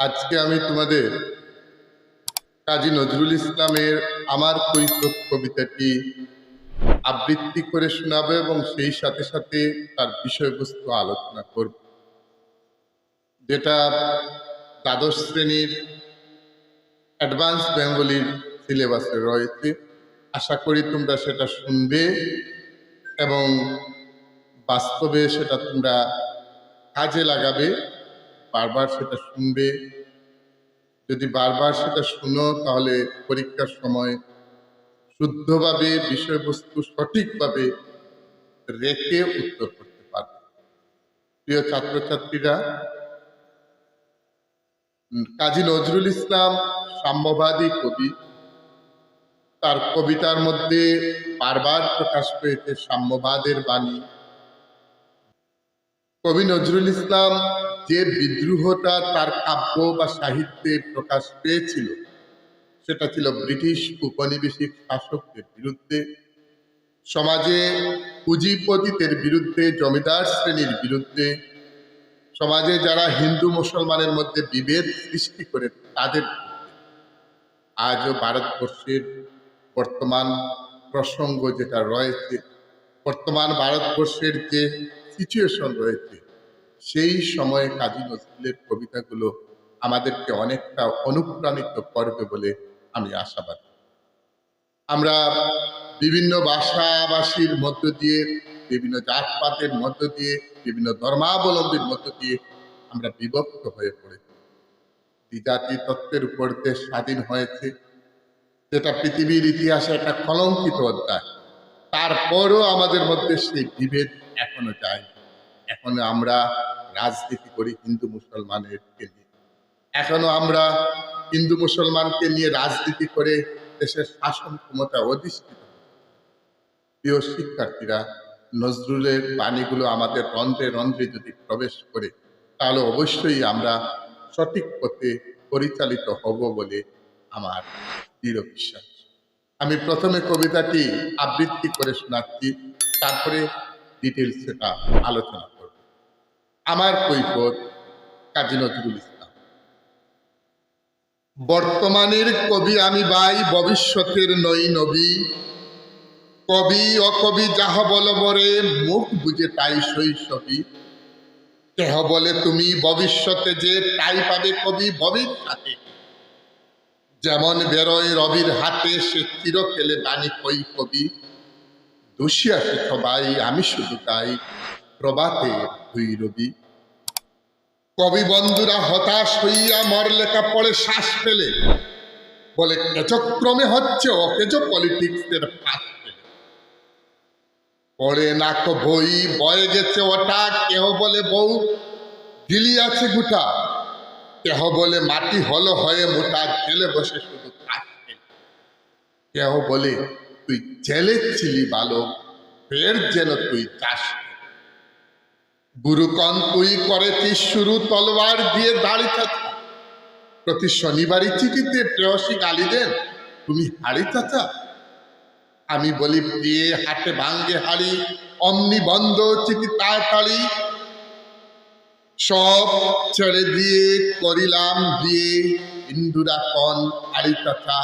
আজকে আমি তোমাদের কাজী নজরুল ইসলামের আমার কৈফত কবিতাটি আবৃত্তি করে শোনাবো এবং সেই সাথে সাথে তার বিষয়বস্তু আলোচনা করব, যেটা দ্বাদশ শ্রেণির অ্যাডভান্স বেঙ্গলির সিলেবাসে রয়েছে। আশা করি তোমরা সেটা শুনবে এবং বাস্তবে সেটা তোমরা কাজে লাগাবে। বারবার সেটা শুনবে। যদি বারবার সেটা শুনো, তাহলে পরীক্ষার সময় শুদ্ধভাবে বিষয়বস্তু সঠিকভাবে রেখে উত্তর করতে পারবে। প্রিয় ছাত্রছাত্রীরা কাজী নজরুল ইসলাম সাম্যবাদী কবি। তার কবিতার মধ্যে বারবার প্রকাশ পেয়েছে সাম্যবাদের বাণী। কবি নজরুল ইসলাম যে বিদ্রোহটা তার কাব্য বা সাহিত্যে প্রকাশ পেয়েছিল, সেটা ছিল ব্রিটিশ উপনিবেশিক শাসকদের বিরুদ্ধে। সমাজে পুঁজিপতিদের বিরুদ্ধে, জমিদার শ্রেণির বিরুদ্ধে। সমাজে যারা হিন্দু মুসলমানের মধ্যে বিভেদ সৃষ্টি করে, তাদের আজও ভারতবর্ষের বর্তমান প্রসঙ্গ যেটা রয়েছে, বর্তমান ভারতবর্ষের যে সিচুয়েশন রয়েছে সেই সময়ে কাজী নজরুলের কবিতাগুলো আমাদেরকে অনেকটা অনুপ্রাণিত করবে বলে আমি আশাবাদী। আমরা বিভিন্ন ভাষাভাষীর মধ্য দিয়ে, বিভিন্ন জাতপাতের মধ্য দিয়ে, বিভিন্ন ধর্মাবলম্বীর মধ্য দিয়ে আমরা বিভক্ত হয়ে পড়েছি। দ্বিজাতি তত্ত্বের উপর দেশ স্বাধীন হয়েছে। যেটা পৃথিবীর ইতিহাসে একটা কলঙ্কিত অধ্যায়। তারপরও আমাদের মধ্যে সেই বিভেদ এখনও যায় এখনও আমরা রাজনীতি করি হিন্দু মুসলমানেরকে নিয়ে। এখনও আমরা হিন্দু মুসলমানকে নিয়ে রাজনীতি করে দেশের শাসন ক্ষমতা অধিষ্ঠিত প্রিয় শিক্ষার্থীরা, নজরুলের বাণীগুলো আমাদের রন্ধ্রে রন্ধ্রে যদি প্রবেশ করে, তাহলে অবশ্যই আমরা সঠিক পথে পরিচালিত হব বলে আমার দৃঢ় বিশ্বাস। আমি প্রথমে কবিতাটি আবৃত্তি করে শোনাচ্ছি, তারপরে ডিটেলস সেটা আলোচনা আমার কৈফত কাজী নজরুল ইসলাম। বর্তমানের কবি আমি বাই, ভবিষ্যতের নই নবী। কবি অকবি যাহ বল বরে, মুখ বুঝে তাই শৈশবী কেহ বলে তুমি ভবিষ্যতে যে, তাই পাবে কবি ভবিষ্যতে। যেমন বেরোয় রবির হাতে সে চির খেলে বাণী কই কবি। দোষী আছে সবাই, আমি শুধু তাই প্রবাতে হই রবি। কবি বন্ধুরা হতাশ হইয়া মর লেখা পড়ে শ্বাস ফেলে। বলে, কেচক্রমে হচ্ছে অকেজ পলিটিক্সের ফেলে। পড়ে নাক বই, বয়ে গেছে ওটা, কেহ বলে বউ, গিলি আছে গুটা। কেহ বলে মাটি হলো হয়ে মোটা, জেলে বসে শুধু কাজ কেহ বলে, তুই জেলে ছিলি বালক, ফের যেন তুই চাষ গুরুকন তুই করেছিস শুরু তলোয়ার দিয়ে দাড়ি চাচা। প্রতি শনিবারই চিঠিতে প্রেয়সী গালি দেন, তুমি হাড়ি চাচা? আমি বলি দিয়ে হাটে ভাঙ্গে হাড়ি, অমনি বন্ধ চিঠি তাড়াতাড়ি সব ছেড়ে দিয়ে করিলাম দিয়ে হিন্দুরা কন আড়ি কথা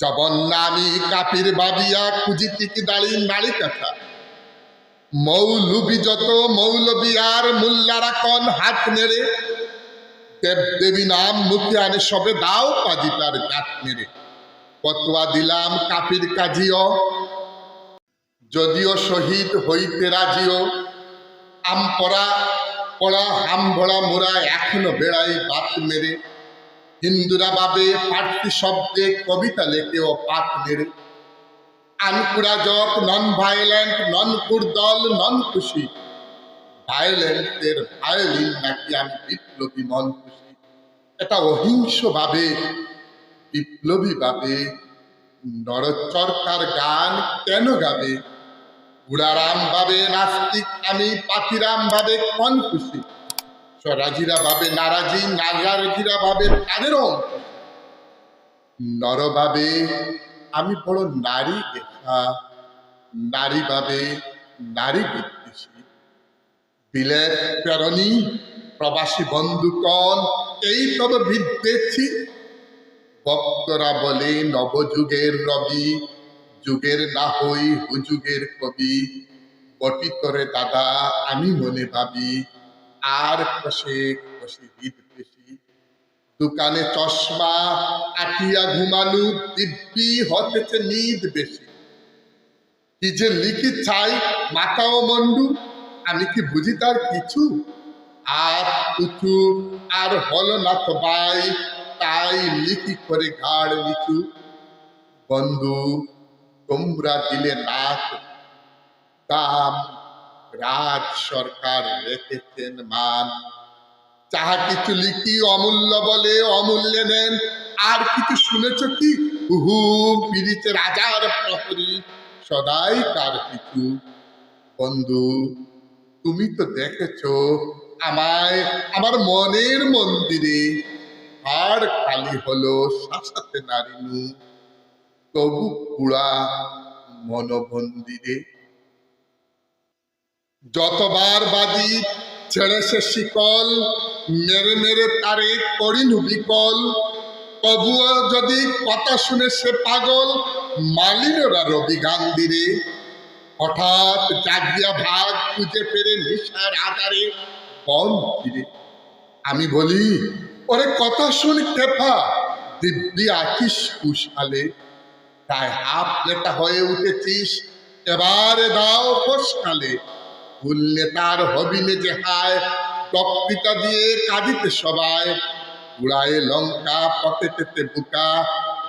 জবন নামি কাপির বাবিয়া, খুঁজি টিকি দাড়ি নাড়ি কথা মৌলবি যত, মৌলবি আর মুল্লারা কন হাত নেড়ে। দেব দেবী নাম মুখে আনে সবে, দাও কাজী তার গাত মেরে কতোয়া দিলাম কাপির কাজিও, যদিও শহীদ হইতে রাজিও। আম পড়া পড়া, হাম ভরা মোরা এখনও বেড়াই বাত মেরে হিন্দুরা বাবে পার্টি শব্দে কবিতা লেখেও পাত মেরে আনকুরাজক নন ভায়োলেন্ট নন কুরদল, নন খুশি। ভায়োলেন্টের ভায়োলিন নাকি আমি বিপ্লবী মন খুশি। এটা অহিংসভাবে, বিপ্লবীভাবে নরচরকার গান কেন গাবে? গুড়ারাম ভাবে নাস্তিক আমি পাতিরাম ভাবে কন খুশি? স্বরাজিরা ভাবে নারাজি নারাজিরা ভাবে তাদেরও নরভাবে আমি বড় নারী দেখা নারী ভাবে নারী বিদ্বেষী। বিলেত প্রেরণী, প্রবাসী বন্ধুকণ এই তবে বিদ্বেছি বক্তরা বলে, নবযুগের রবি, যুগের না হই হুযুগের কবি। বটি করে দাদা, আমি মনে ভাবি, আর কষে কষে হৃদ বেশি দোকানে চশমা, আটিয়া ঘুমানু, দিব্যি হতেছে নিদ বেশি। কি যে লিখি চাই মাতাও মন্ডু আমি কি বুঝি তার কিছু? আর উঁচু, আর হলো না তো বাই, তাই লিখি করে ঘাড় নিচু। বন্ধু, তোমরা দিলে নাক। দাম, রাজ সরকার রেখেছেন মান। যাহা কিছু লিখি অমূল্য বলে অমূল্যে নেন। আর কিছু শুনেছ কি? উহু, পিড়িতে রাজার প্রহরী, সদাই তার কিছু বন্ধু, তুমি তো দেখেছ আমায়, আমার মনের মন্দিরে। আর খালি হলো শাসাতে নারিনু তবু পুরা মনোবন্দিরে। যতবার বাদি ছেড়ে সে শিকল, মেরে মেরে তারে করিনু বিকল। তবুও যদি কথা শুনে সে পাগল মালিনরা রবি গান্ধিরে। হঠাৎ জাগিয়া ভাগ খুঁজে পেরে নিশার আধারে বন ফিরে। আমি বলি, ওরে কথা শুন কেফা দিব্যি আছিস কুশালে। তাই হাফ লেটা হয়ে উঠেছিস, এবারে দাও পোষকালে ভুললে তার হবিলে যে হায়, বক্তৃতা দিয়ে কাঁদিতে সবাই। উড়ায়ে লঙ্কা, পকেটেতে বুকা,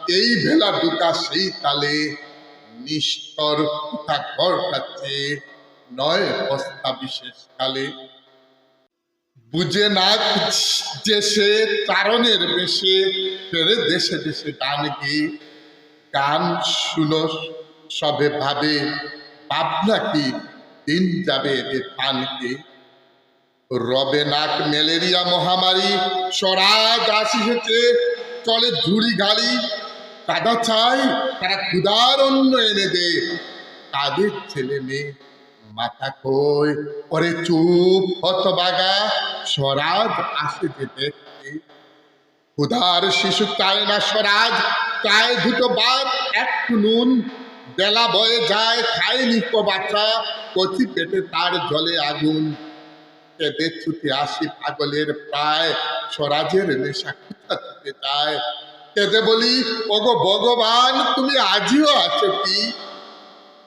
এই ভেলা দুকা সেই তালে। নিস্তর কুথা ঘর কাছে, নয় অবস্থা বিশেষ কালে। বুঝে না যে সে চারণের বেশে, ফেরে দেশে দেশে গান গেয়ে। গান শুনো, সবে ভাবে, ভাবনা কি দিন যাবে এদের পানকে রবে নাক ম্যালেরিয়া মহামারী স্বরাজ আসিছে চলে ঝুড়ি গাড়ি। কাদা চাই তারা ক্ষুদার অন্য এনে দে তাদের ছেলে মেয়ে, মাথা কই ওরে চুপ, হতবাগা, স্বরাজ আসে যে দেখতে ক্ষুধার শিশু চায় না স্বরাজ, চায় দুটো বাদ একটু নুন। বেলা বয়ে যায় খায় নিকো বাচ্চা। কচি পেটে তার জলে আগুন। কেঁদে ছুটে আসি পাগলের প্রায় স্বরাজের নেশা কোথা থেকে যায়? কেঁদে বলি, ওগো ভগবান, তুমি আজিও আছো কি?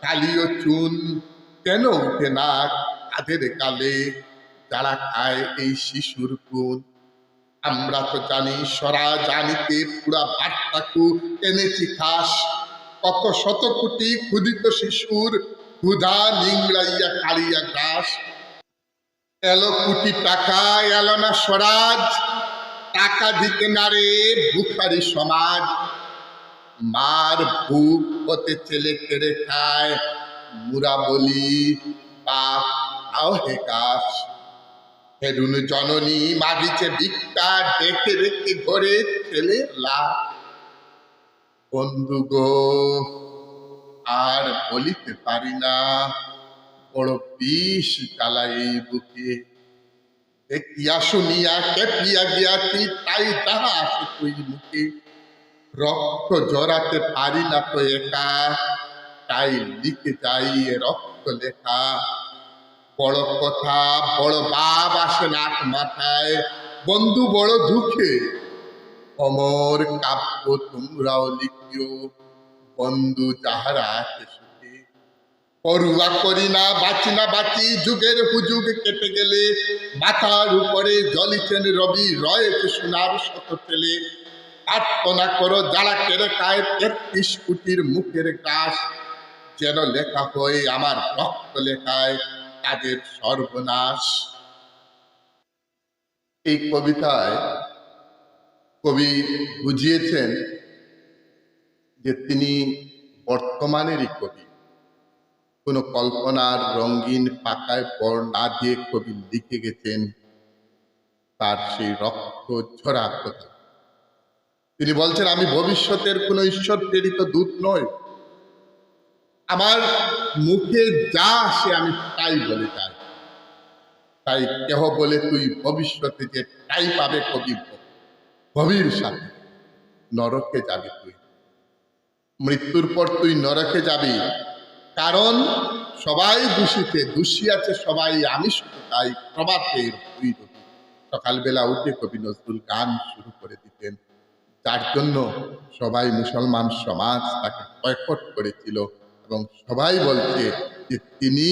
কালিও চুন, কেন উঠে না কাদের কালে? যারা খায় এই শিশুর গুণ। আমরা তো জানি সরা জানিতে পুরা বার্তাকু এনেছি খাস। কত শত কোটি ক্ষুদিত শিশুর ক্ষুধা নিংড়াইয়া কালিয়া ঘাস এলো কোটি টাকা, এলো না স্বরাজ। টাকা দিতে না রে বুখারি সমাজ। মার ভুক হতে ছেলে কেড়ে খায়, মুরা বলি, বাপ আও হে গাছ হেরুন জননী মাগিছে ভিক্ষা, ডেকে রেখে ঘরে ছেলে লাভ বন্ধু গো, আর বলিতে পারি না, বড় বিষ জ্বালা এই বুকে। দেখিয়া শুনিয়া কেপিয়া গিয়াছি তাই তাহা আসে তুই মুখে। রক্ত জড়াতে পারি না তো একা, তাই লিখে যাই রক্ত লেখা। বড় কথা, বড় বাপ আসে নাক মাথায় বন্ধু বড় দুঃখে অমর কাব্য তোমরাও লিখিও। বন্ধু যাহারা আছে পড়ুয়া করি না, বাঁচি না, বাঁচি, যুগের হুজুগ কেটে গেলে। মাথার উপরে জলিছেন রবি, রয়েছে সোনার শত ছেলে। প্রার্থনা করো, যারা কেড়ে খায় তেত্রিশ কোটির মুখের গাছ যেন লেখা হয় আমার রক্ত লেখায় তাদের সর্বনাশ। এই কবিতায় কবি বুঝিয়েছেন যে তিনি বর্তমানেরই কবি। কোনো কল্পনার রঙিন পাকায় পর না দিয়ে কবি লিখে গেছেন তার সেই রক্ত ঝরা কথা। তিনি বলছেন, আমি ভবিষ্যতের কোনো ঈশ্বর প্রেরিত দূত নয় আমার মুখে যা আসে আমি তাই বলে যাই। তাই কেহ বলে তুই ভবিষ্যতে যে তাই পাবে কবি গভীর সাথে। নরকে যাবি তুই। মৃত্যুর পর তুই নরকে যাবি। কারণ সবাই দূষিতে দোষী আছে, সবাই আমি শুধু তাই দুই রবি সকালবেলা উঠে কবি নজরুল গান শুরু করে দিতেন। যার জন্য সবাই মুসলমান সমাজ তাকে বয়কট করেছিল এবং সবাই বলছে যে তিনি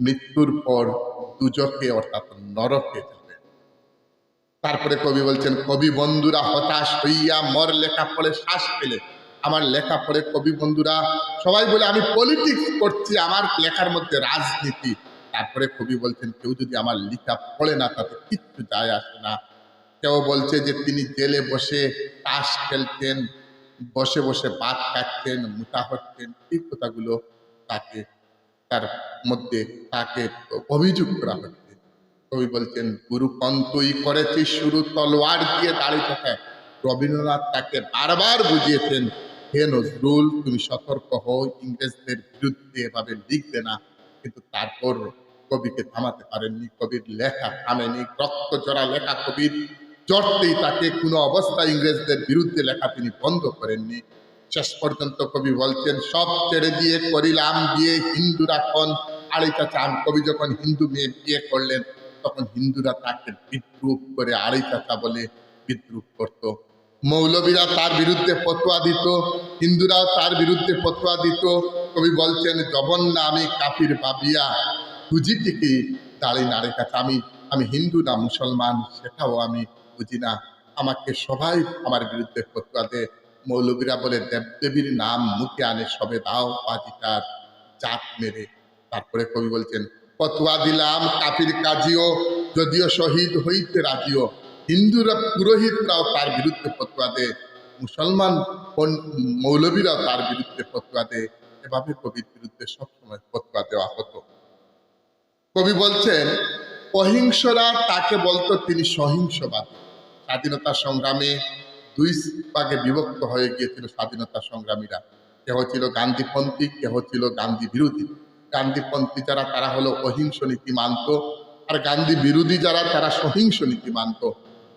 মৃত্যুর পর দুজকে, অর্থাৎ নরকে তারপরে কবি বলছেন, কবি বন্ধুরা হতাশ হইয়া মর লেখা পড়ে শ্বাস পেলে আমার লেখা পড়ে কবি বন্ধুরা, সবাই বলে, আমি পলিটিক্স করছি, আমার লেখার মধ্যে রাজনীতি। তারপরে কবি বলছেন, কেউ যদি আমার লেখা পড়ে না, তাতে কিচ্ছু যায় আসে না। কেউ বলছে যে, তিনি জেলে বসে তাস খেলছেন বসে বসে বাদ খাচ্ছেন মোটা হচ্ছেন। এই কথাগুলো তাকে, তার মধ্যে তাকে অভিযোগ করা হচ্ছে। কবি বলছেন, গুরু কন্তই করেছি শুরু তলোয়ার দিয়ে দাঁড়িয়ে থাকে রবীন্দ্রনাথ তাকে বারবার বুঝিয়েছেন, হে নজরুল, তুমি সতর্ক হও, ইংরেজদের বিরুদ্ধে এভাবে লিখবে না। কিন্তু তারপর কবিকে থামাতে পারেননি, কবির লেখা থামেনি, রক্ত জড়া লেখা কবির জড়তেই তাকে কোনো অবস্থায় ইংরেজদের বিরুদ্ধে লেখা তিনি বন্ধ করেননি। শেষ পর্যন্ত কবি বলছেন, সব ছেড়ে দিয়ে করিলাম, বিয়ে হিন্দুরা কোন। আড়াইটা চান, কবি যখন হিন্দু মেয়ে বিয়ে করলেন তখন হিন্দুরা তাকে বিদ্রুপ করে আড়াই চাচা বলে বিদ্রুপ করত। মৌলবীরা তার বিরুদ্ধে ফতোয়া দিত, হিন্দুরাও তার বিরুদ্ধে ফতোয়া দিত। কবি বলছেন জবন্না আমি কাফির বাবিয়া বুঝিটি কি দাঁড়িয়ে নাড়ে কাছে। আমি আমি হিন্দু না মুসলমান, সেটাও আমি বুঝি না। আমাকে সবাই আমার বিরুদ্ধে ফতোয়া দেয় মৌলবীরা বলে, দেবদেবীর নাম মুখে আনে, সবে দাও বাজিটার জাত মেরে। তারপরে কবি বলছেন ফতোয়া দিলাম, কাফির কাজিও, যদিও শহীদ হইতে রাজিও। হিন্দুরা পুরোহিতরাও তার বিরুদ্ধে ফতোয়া দেয়, মুসলমান মৌলবীরাও তার বিরুদ্ধে ফতোয়া দেয়। এভাবে কবির বিরুদ্ধে সবসময় ফতোয়া দেওয়া হতো। কবি বলছেন, অহিংসরা তাকে বলতো তিনি সহিংসবাদী। স্বাধীনতা সংগ্রামে দুই ভাগে বিভক্ত হয়ে গিয়েছিল স্বাধীনতা সংগ্রামীরা। কেহ ছিল গান্ধীপন্থী, কেহ ছিল গান্ধী বিরোধী। গান্ধীপন্থী যারা, তারা হলো অহিংস নীতি মানত। আর গান্ধী বিরোধী যারা, তারা সহিংস নীতি মানত।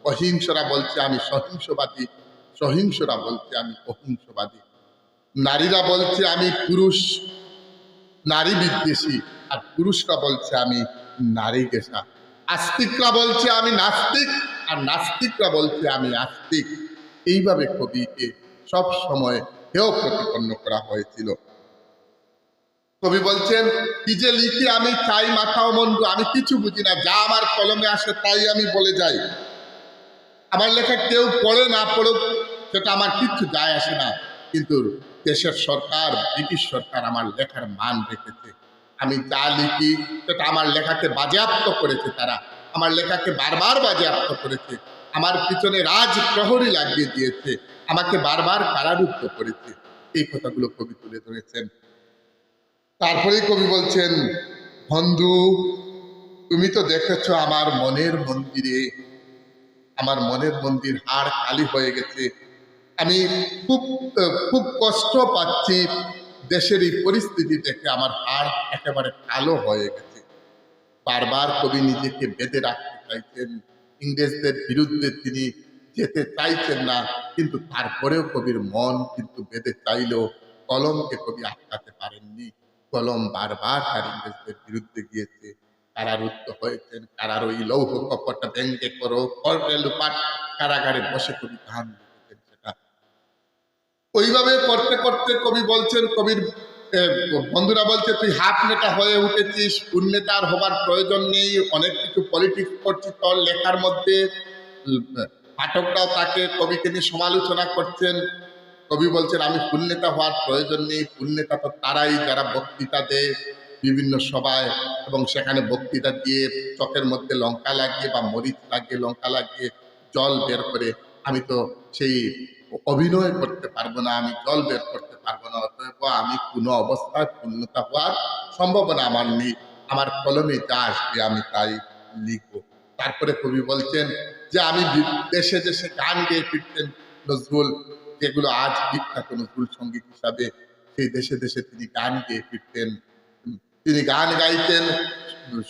অহিংসরা বলছে, আমি সহিংসবাদী। সহিংসরা বলছে, আমি অহিংসবাদী। নারীরা বলছে, আমি পুরুষ। নারী বিদ্বেষী। আর পুরুষরা বলছে, আমি নারী গেসা আস্তিকরা বলছে, আমি নাস্তিক। আর নাস্তিকরা বলছে, আমি আস্তিক। এইভাবে কবিকে সব সময় হেয় প্রতিপন্ন করা হয়েছিল। কবি বলছেন, কি যে লিখি আমি চাই মাথা ও মন্দ, আমি কিছু বুঝি না, যা আমার কলমে আসে তাই আমি বলে যাই। আমার লেখা কেউ পড়ে না পড়ুক, সেটা আমার কিচ্ছু যায় আসে না। কিন্তু দেশের সরকার, ব্রিটিশ সরকার আমার লেখার মান রেখেছে। আমি যা লিখি, সেটা আমার লেখাকে বাজেয়াপ্ত করেছে তারা। আমার লেখাকে বারবার বাজেয়াপ্ত করেছে। আমার পিছনে রাজ প্রহরী লাগিয়ে দিয়েছে। আমাকে বারবার কারারুদ্ধ করেছে। এই কথাগুলো কবি তুলে ধরেছেন। তারপরেই কবি বলছেন, বন্ধু, তুমি তো দেখেছ আমার মনের মন্দিরে, আমার মনের মন্দির হাড় খালি হয়ে গেছে। আমি খুব খুব কষ্ট পাচ্ছি দেশের এই পরিস্থিতি দেখে আমার হাড় একেবারে কালো হয়ে গেছে। বারবার কবি নিজেকে বেঁধে রাখতে চাইছেন, ইংরেজদের বিরুদ্ধে তিনি যেতে চাইছেন না, কিন্তু তারপরেও কবির মন কিন্তু বেঁধে চাইলেও কলমকে কবি আটকাতে পারেননি। কলম বারবার তার ইংরেজদের বিরুদ্ধে গিয়েছে। কারারুদ্ধ হয়েছেন কারার ওই লৌহ কপট ব্যঙ্গে করো করবে লুপাট কারাগারে বসে কবি গান সেটা। ওইভাবে করতে করতে কবি বলছেন, কবির বন্ধুরা বলছে, তুই হাফ নেতা হয়ে উঠেছিস নেতার হবার প্রয়োজন নেই, অনেক কিছু পলিটিক্স করছিস, তোর লেখার মধ্যে পাঠকরাও তাকে কবিকে নিয়ে সমালোচনা করছেন কবি বলছেন, আমি ফুল হওয়ার প্রয়োজন নেই। ফুল তো তারাই, যারা বক্তৃতা দেয় বিভিন্ন সভায় এবং সেখানে বক্তৃতা দিয়ে চকের মধ্যে লঙ্কা লাগিয়ে বা মরিচ লাগিয়ে, লঙ্কা লাগিয়ে জল বের করে, আমি তো সেই অভিনয় করতে পারব না, আমি জল বের করতে পারব না। অতএব আমি কোনো অবস্থায় পূর্ণতা হওয়ার সম্ভাবনা আমার নেই। আমার কলমে যা আসবে, আমি তাই লিখব। তারপরে কবি বলছেন যে, আমি দেশে দেশে গান গেয়ে ফিরতেন নজরুল যেগুলো আজ বিখ্যাত নজরুল সংগীত হিসাবে সেই দেশে দেশে তিনি গান গেয়ে ফিরতেন। তিনি গান গাইতেন,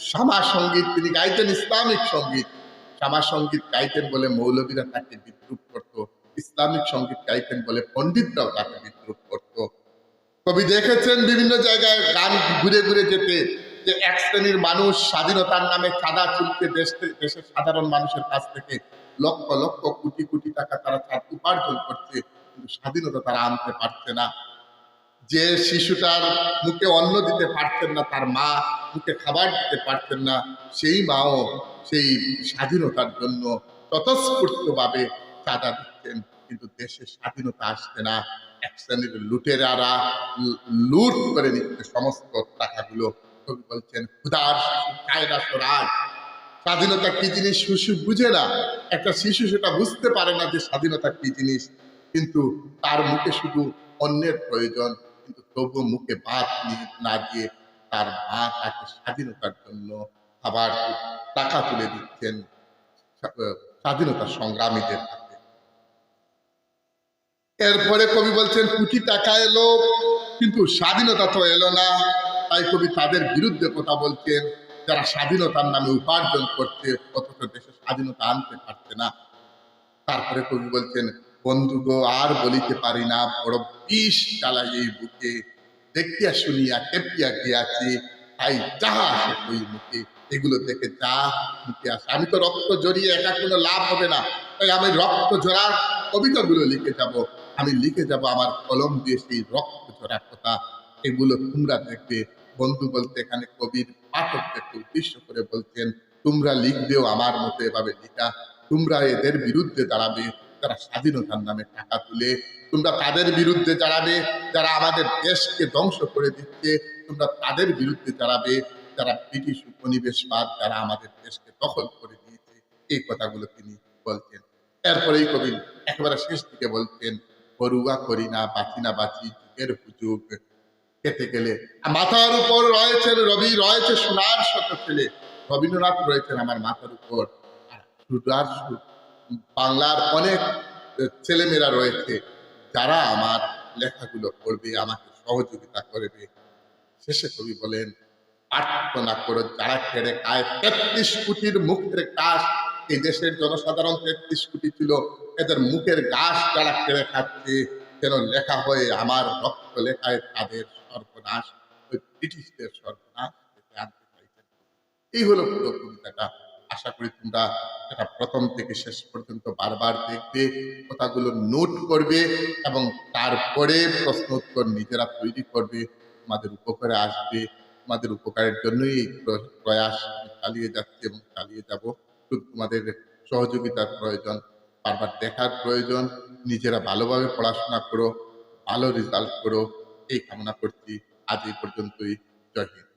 শ্যামা সংগীত, তিনি গাইতেন ইসলামিক সংগীত। শ্যামা সংগীত গাইতেন বলে মৌলবীরা তাকে বিদ্রুপ করত। ইসলামিক সংগীত গাইতেন বলে পণ্ডিতরাও তাকে বিদ্রুপ করত। কবি দেখেছেন বিভিন্ন জায়গায় গান ঘুরে ঘুরে যেতে, যে এক শ্রেণির মানুষ স্বাধীনতার নামে চাঁদা চুলকে দেশ দেশের সাধারণ মানুষের কাছ থেকে লক্ষ লক্ষ কোটি কোটি টাকা তারা উপার্জন করছে। স্বাধীনতা তারা আনতে পারছে না। যে শিশুটার মুখে অন্ন দিতে পারতেন না, তার মা মুখে খাবার দিতে পারতেন না, সেই মাও সেই স্বাধীনতার জন্য ততস্ফূর্তভাবে চাঁদা দিচ্ছেন। কিন্তু দেশে স্বাধীনতা আসছে না। এক শ্রেণির লুটেরারা লুট করে নিচ্ছে সমস্ত টাকাগুলো। কবি বলছেন ক্ষুদার কায়দা স্বরাজ। স্বাধীনতা কি জিনিস শিশু বুঝে না? একটা শিশু সেটা বুঝতে পারে না যে স্বাধীনতা কি জিনিস। কিন্তু তার মুখে শুধু অন্যের প্রয়োজন, কিন্তু তবু মুখে ভাত না দিয়ে তার মা তাকে স্বাধীনতার জন্য আবার টাকা তুলে দিচ্ছেন, স্বাধীনতা সংগ্রামীদের হাতে। এরপরে কবি বলছেন কোটি টাকা এলো কিন্তু স্বাধীনতা তো এলো না। তাই কবি তাদের বিরুদ্ধে কথা বলছেন, যারা স্বাধীনতার নামে উপার্জন করছে, অথচ দেশে স্বাধীনতা আনতে পারছে না। তারপরে কবি বলছেন বন্ধু গো আর বলিতে পারি না। বড় বিষ চালাই এই বুকে। দেখিয়া শুনিয়া কেপিয়া গিয়াছি, তাই যাহা আসে ওই মুখে। এগুলো দেখে যা মুখে আসে। আমি তো রক্ত জড়িয়ে একা কোনো লাভ হবে না। তাই আমি রক্ত জোড়ার কবিতাগুলো লিখে যাব। আমি লিখে যাব আমার কলম দিয়ে সেই রক্ত জোড়ার কথা। এগুলো তোমরা দেখবে। বন্ধু বলতে এখানে কবির পাঠকদেরকে উদ্দেশ্য করে বলছেন, তোমরা লিখবেও আমার মতো এভাবে লিখা। তোমরা এদের বিরুদ্ধে দাঁড়াবে। যারা স্বাধীনতার নামে টাকা তুলে, তোমরা তাদের বিরুদ্ধে দাঁড়াবে, যারা আমাদের দেশকে ধ্বংস করে দিচ্ছে, তোমরা তাদের বিরুদ্ধে দাঁড়াবে, যারা ব্রিটিশ উপনিবেশবাদ যারা আমাদের দেশকে দখল করে দিয়েছে। এই কথাগুলো তিনি বলছেন। এরপরেই কবি একেবারে শেষ দিকে বলছেন পড়ুয়া করি না, বাঁচি না, বাঁচি, যুগের হুজুগ কেটে গেলে মাথার উপর রয়েছেন রবি, রয়েছে সোনার শত ছেলে। রবীন্দ্রনাথ রয়েছেন আমার মাথার উপর। আর সুরার সু- বাংলার অনেক ছেলেমেয়েরা রয়েছে যারা আমার লেখাগুলো পড়বে, আমাকে সহযোগিতা করবে। শেষে কবি বলেন, প্রার্থনা করো, যারা কেড়ে খায় তেত্রিশ কোটির মুখের কাশ এই দেশের জনসাধারণ তেত্রিশ কোটি ছিল, এদের মুখের গাছ যারা কেড়ে খাচ্ছে, যেন লেখা হয়ে আমার রক্ত লেখায় তাদের সর্বনাশ, ওই ব্রিটিশদের সর্বনাশ এই হলো পুরো কবিতাটা। আশা করি তোমরা এটা প্রথম থেকে শেষ পর্যন্ত বারবার দেখবে, কথাগুলো নোট করবে এবং তারপরে প্রশ্ন উত্তর নিজেরা তৈরি করবে, তোমাদের উপকারে আসবে, তোমাদের উপকারের জন্যই এই প্রয়াস চালিয়ে যাচ্ছি এবং চালিয়ে যাব। শুধু তোমাদের সহযোগিতার প্রয়োজন, বারবার দেখার প্রয়োজন, নিজেরা ভালোভাবে পড়াশোনা করো, ভালো রেজাল্ট করো, এই কামনা করছি। আজ এই পর্যন্তই। জয় হিন্দ।